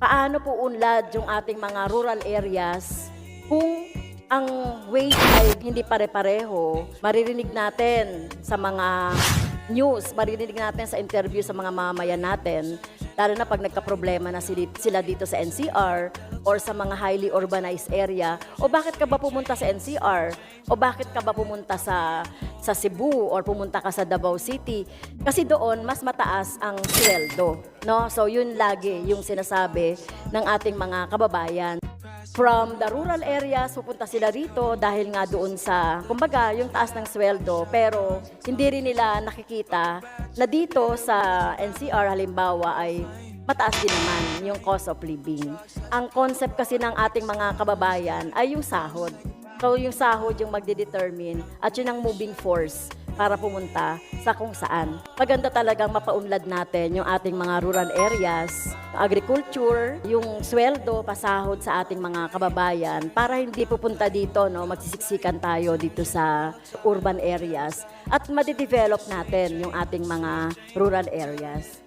paano po unlad yung ating mga rural areas kung ang wage ay hindi pare-pareho, maririnig natin sa mga news, maririnig natin sa interview sa mga mamamayan natin, lalo na pag nagka-problema na sila dito sa NCR or sa mga highly urbanized area, o bakit ka ba pumunta sa NCR? O bakit ka ba pumunta sa sa Cebu or pumunta ka sa Davao City? Kasi doon mas mataas ang sweldo, no? So yun lagi yung sinasabi ng ating mga kababayan from the rural areas, pupunta sila rito dahil nga doon sa, kumbaga, yung taas ng sweldo. Pero hindi rin nila nakikita na dito sa NCR halimbawa ay mataas din naman yung cost of living. Ang concept kasi ng ating mga kababayan ay yung sahod. So yung sahod yung magdedetermine at yun ang moving force para pumunta sa kung saan. Maganda talagang mapaunlad natin yung ating mga rural areas, agriculture, yung sweldo, pasahod sa ating mga kababayan para hindi pupunta dito, no, magsisiksikan tayo dito sa urban areas at madidevelop natin yung ating mga rural areas.